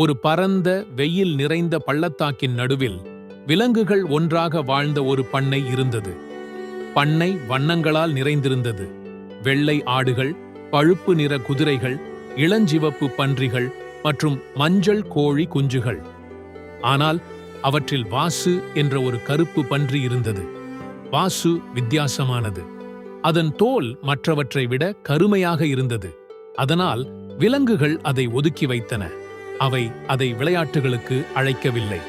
ஒரு பரந்த வெயில் நிறைந்த பள்ளத்தாக்கின் நடுவில் விலங்குகள் ஒன்றாக வாழ்ந்த ஒரு பண்ணை இருந்தது. பண்ணை வண்ணங்களால் நிறைந்திருந்தது. வெள்ளை ஆடுகள் பழுப்பு நிற குதிரைகள் இளஞ்சிவப்பு பன்றிகள் மற்றும் மஞ்சள் கோழி குஞ்சுகள். ஆனால் அவற்றில் வாசு என்ற ஒரு கருப்பு பன்றி இருந்தது. வாசு வித்தியாசமானது. அதன் தோல் மற்றவற்றை விட கருமையாக இருந்தது. அதனால் விலங்குகள் அதை ஒதுக்கி வைத்தன. அவை அதை விளையாட்டுகளுக்கு அழைக்கவில்லை.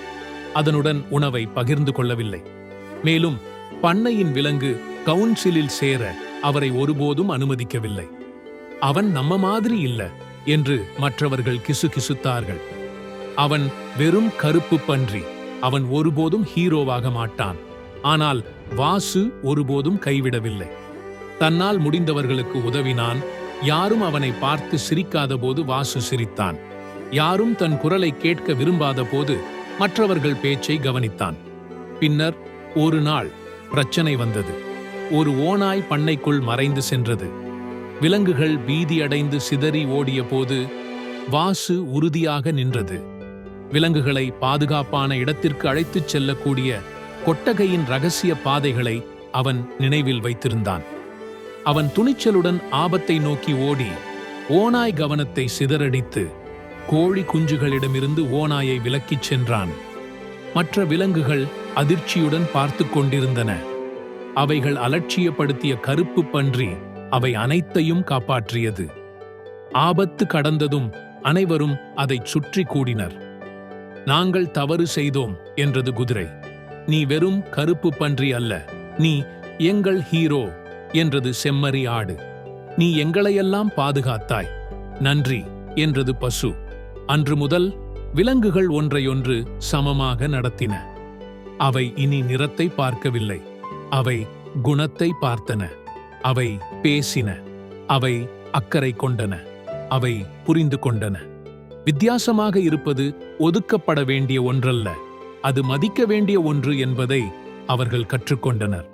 அதனுடன் உணவை பகிர்ந்து கொள்ளவில்லை. மேலும் பண்ணையின் விலங்கு கவுன்சிலில் சேர அவரை ஒருபோதும் அனுமதிக்கவில்லை. அவன் நம்ம மாதிரி இல்ல என்று மற்றவர்கள் கிசுகிசுத்தார்கள். அவன் வெறும் கருப்பு பன்றி அவன் ஒருபோதும் ஹீரோவாக மாட்டான். ஆனால் வாசு ஒருபோதும் கைவிடவில்லை. தன்னால் முடிந்தவர்களுக்கு உதவினான் யாரும் அவனை பார்த்து சிரிக்காத போது வாசு சிரித்தான். யாரும் தன் குரலை கேட்க விரும்பாத போது மற்றவர்கள் பேச்சை கவனித்தான். பின்னர் ஒரு நாள் பிரச்சனை வந்தது. ஒரு ஓநாய் பண்ணைக்குள் மறைந்து சென்றது. விலங்குகள் பீதியடைந்து சிதறி ஓடிய போது வாசு உறுதியாக நின்றது. விலங்குகளை பாதுகாப்பான இடத்திற்கு அழைத்துச் செல்லக்கூடிய கொட்டகையின் ரகசிய பாதைகளை அவன் நினைவில் வைத்திருந்தான். அவன் துணிச்சலுடன் ஆபத்தை நோக்கி ஓடி ஓநாய் கவனத்தை சிதறடித்து கோழி குஞ்சுகளிடமிருந்து ஓநாயை விலக்கிச் சென்றான். மற்ற விலங்குகள் அதிர்ச்சியுடன் பார்த்து கொண்டிருந்தன. அவைகள் அலட்சியப்படுத்திய கருப்பு பன்றி அவை அனைத்தையும் காப்பாற்றியது. ஆபத்து கடந்ததும் அனைவரும் அதைச் சுற்றி கூடினர். நாங்கள் தவறு செய்தோம் என்றது குதிரை. நீ வெறும் கருப்பு பன்றி அல்ல நீ எங்கள் ஹீரோ என்றது செம்மறி ஆடு. நீ எங்களையெல்லாம் பாதுகாத்தாய் நன்றி என்றது பசு. அன்று முதல் விலங்குகள் ஒன்றையொன்று சமமாக நடத்தின. அவை இனி நிறத்தை பார்க்கவில்லை. அவை குணத்தை பார்த்தன. அவை பேசின. அவை அக்கறை கொண்டன. அவை புரிந்து கொண்டன. வித்தியாசமாக இருப்பது ஒதுக்கப்பட வேண்டிய ஒன்றல்ல. அது மதிக்க வேண்டிய ஒன்று என்பதை அவர்கள் கற்றுக்கொண்டனர்.